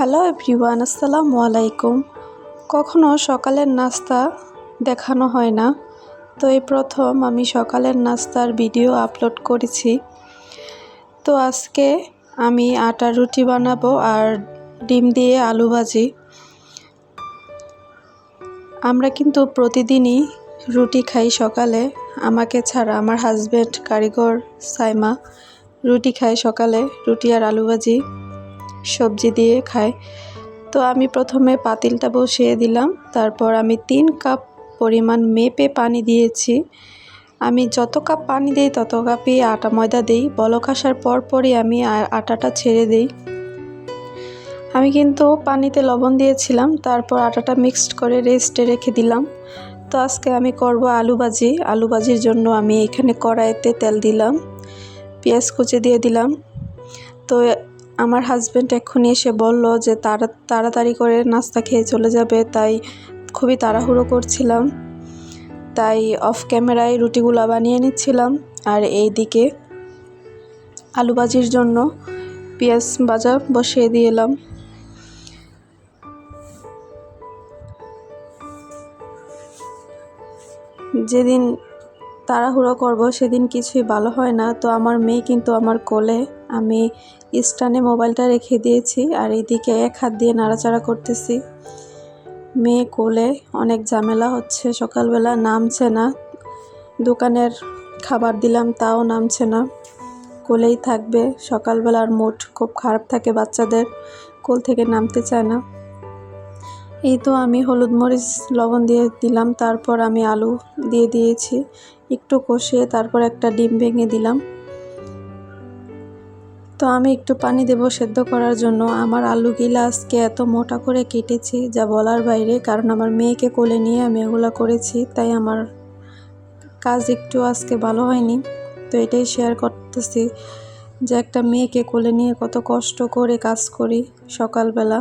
Hello everyone, আসসালামু আলাইকুম। কখনো সকালের নাস্তা দেখানো হয় না, তো এই প্রথম আমি সকালের নাস্তার ভিডিও আপলোড করেছি। তো আজকে আমি আটার রুটি বানাবো আর ডিম দিয়ে আলু ভাজি। আমরা কিন্তু প্রতিদিনই রুটি খাই সকালে। আমাকে ছাড়া আমার হাজব্যান্ড কারিগর, সাইমা রুটি খায় সকালে, রুটি আর আলু ভাজি। সবজি দিয়ে খায়। তো আমি প্রথমে পাতিলটা বসিয়ে দিলাম। তারপর আমি তিন কাপ পরিমাণ মেপে পানি দিয়েছি। আমি যত কাপ পানি দিই, তত কাপই আটা ময়দা দিই। বলক আসার পরপরই আমি আটাটা ছেড়ে দিই। আমি কিন্তু পানিতে লবণ দিয়েছিলাম। তারপর আটাটা মিক্সড করে রেস্টে রেখে দিলাম। তো আজকে আমি করব আলু ভাজি। আলু ভাজির জন্য আমি এখানে কড়াইতে তেল দিলাম। পেঁয়াজ কুচে দিয়ে দিলাম। তো আমার হাজব্যান্ড এক্ষুনি এসে বলল যে তারা তাড়াতাড়ি করে নাস্তা খেয়ে চলে যাবে, তাই খুবই তাড়াহুড়ো করছিলাম। তাই অফ ক্যামেরায় রুটিগুলো বানিয়ে নিচ্ছিলাম। আর এই দিকে আলু ভাজির জন্য পেঁয়াজ ভাজা বসিয়ে দিয়ে এলাম যেদিন তাড়াহুড়ো করব, সেদিন কিছুই ভালো হয় না। তো আমার মেয়ে কিন্তু আমার কোলে আমি স্টানে মোবাইলটা রেখে দিয়েছি আর এইদিকে এক হাত দিয়ে নাড়াচাড়া করতেছি। মেয়ে কোলে অনেক ঝামেলা হচ্ছে, সকালবেলা নামছে না। দোকানের খাবার দিলাম, তাও নামছে না। কোলেই থাকবে, সকালবেলার মুড খুব খারাপ থাকে বাচ্চাদের, কোল থেকে নামতে চায় না। এই তো আমি হলুদ মরিচ লবণ দিয়ে দিলাম, তারপর আমি আলু দিয়ে দিয়েছি। একটু কষিয়ে তারপর একটা ডিম ভেঙে দিলাম। তো আমি একটু পানি দেব সেদ্ধ করার জন্য। আমার আলু গিলা আজকে এত মোটা করে কেটেছি যা বলার বাইরে, কারণ আমার মেয়েকে কোলে নিয়ে আমি এগুলো করেছি, তাই আমার কাজ একটু আজকে ভালো হয়নি। তো এটাই শেয়ার করতেছি যে একটা মেয়েকে কোলে নিয়ে কত কষ্ট করে কাজ করি সকালবেলা।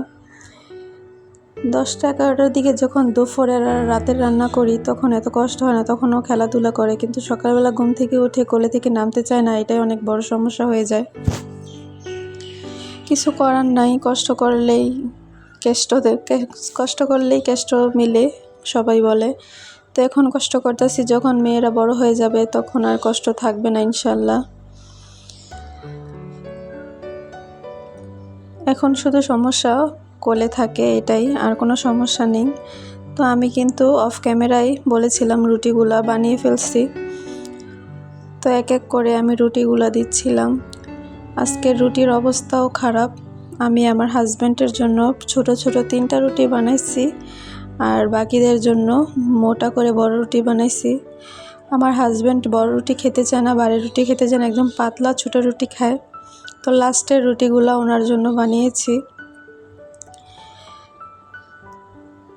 দশটা এগারোটার দিকে যখন দুপুরের আর রাতের রান্না করি, তখন এত কষ্ট হয় না তখনও খেলাধুলা করে, কিন্তু সকালবেলা ঘুম থেকে উঠে কোলে থেকে নামতে চায় না, এটাই অনেক বড় সমস্যা হয়ে যায়। কিছু করার নাই, কষ্ট করলেই কেষ্ট কষ্ট করলেই কেষ্ট মিলে, সবাই বলে। তো এখন কষ্ট করতেছি, যখন মেয়েরা বড় হয়ে যাবে তখন আর কষ্ট থাকবে না ইনশাল্লাহ। এখন শুধু সমস্যা কোলে থাকে এটাই, আর কোনো সমস্যা নেই। তো আমি কিন্তু অফ ক্যামেরায় বলেছিলাম রুটিগুলা বানিয়ে ফেলছি। তো এক এক করে আমি রুটিগুলা দিচ্ছিলাম। আজকের রুটির অবস্থাও খারাপ। আমি আমার হাজব্যান্ডের জন্য ছোট ছোট তিনটা রুটি বানাইছি আর বাকিদের জন্য মোটা করে বড় রুটি বানাইছি। আমার হাজব্যান্ড বড় রুটি খেতে চায় না, বাড়ির রুটি খেতে চায় না, একদম পাতলা ছোট রুটি খায়। তো লাস্টের রুটিগুলো ওনার জন্য বানিয়েছি।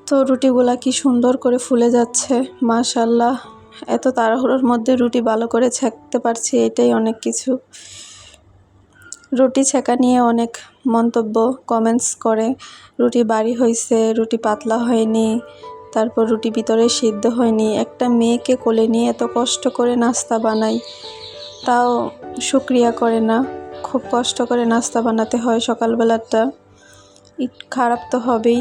তো রুটিগুলা কি সুন্দর করে ফুলে যাচ্ছে মাশাল্লাহ এত তাড়াহুড়োর মধ্যে রুটি ভালো করে ছেঁকতে পারছি, এটাই অনেক কিছু। রুটি ছেঁকা নিয়ে অনেক মন্তব্য কমেন্টস করে, রুটি বাড়ি হয়েছে রুটি পাতলা হয়নি, তারপর রুটি ভিতরে সিদ্ধ হয়নি, একটা মেয়েকে কোলে নিয়ে এত কষ্ট করে নাস্তা বানাই, তাও শুক্রিয়া করে না, খুব কষ্ট করে নাস্তা বানাতে হয় সকালবেলাটা খারাপ তো হবেই।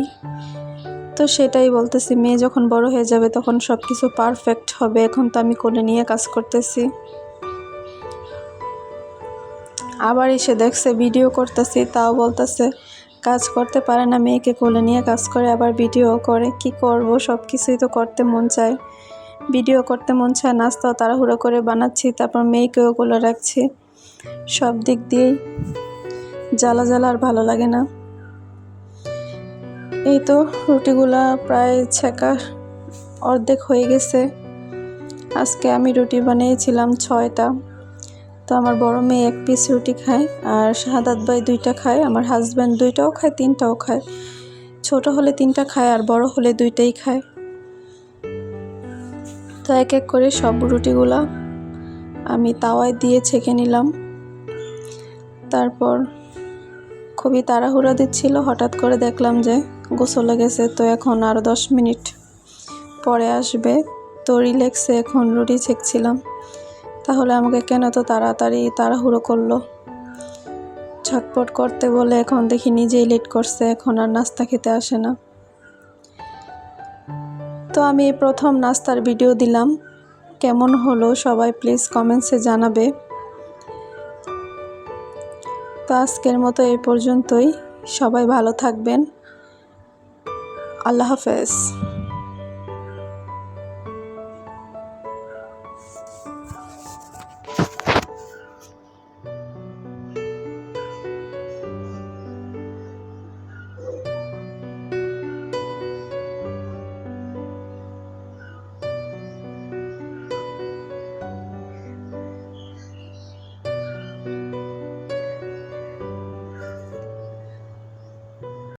তো সেটাই বলতেছি, মেয়ে যখন বড় হয়ে যাবে তখন সব কিছু পারফেক্ট হবে, এখন তো আমি কোলে নিয়ে কাজ করতেছি। আবার এসে দেখছে, ভিডিও করতেছি, তাও বলতেছে, কাজ করতে পারে না, মেয়েকে কোলে নিয়ে কাজ করে, আবার ভিডিও করে, কি করব? সব কিছুই তো করতে মন চায়। ভিডিও করতে মন চায় নাস্তাও তাড়াহুড়ো করে বানাচ্ছি, তারপর মেয়েকেও কোলে রাখছি। সব দিক দিয়েই জ্বালা জ্বালা আর ভালো লাগে না। এই তো রুটিগুলা প্রায় ছেঁকা অর্ধেক হয়ে গেছে। আজকে আমি রুটি বানিয়েছিলাম ছয়টা। তো আমার বড় মেয়ে এক পিস রুটি খায় আর শাহাদাত ভাই দুইটা খায়, আমার হাজব্যান্ড দুইটাও খায়, তিনটাও খায়। ছোট হলে তিনটা খায় আর বড় হলে দুইটাই খায়। তো এক এক করে সব রুটিগুলা আমি তাওয়ায় দিয়ে ছেঁকে নিলাম। তারপর খুবই তাড়াহুড়া দিচ্ছিল, হঠাৎ করে দেখলাম যে গোসলে গেছে তো এখন আরও দশ মিনিট পরে আসবে। তো রিল্যাক্সে এখন রুটি ছেঁকছিলাম। তাহলে আমাকে কেন তো তাড়াতাড়ি তাড়াহুড়ো করল? ঝটপট করতে বলে এখন দেখি নিজেই লেট করছে, এখন আর নাস্তা খেতে আসে না। তো আমি প্রথম নাস্তার ভিডিও দিলাম। কেমন হলো সবাই প্লিজ কমেন্টসে জানাবে। তো আজকের মতো এই পর্যন্তই। সবাই ভালো থাকবেন। আল্লাহ হাফেজ।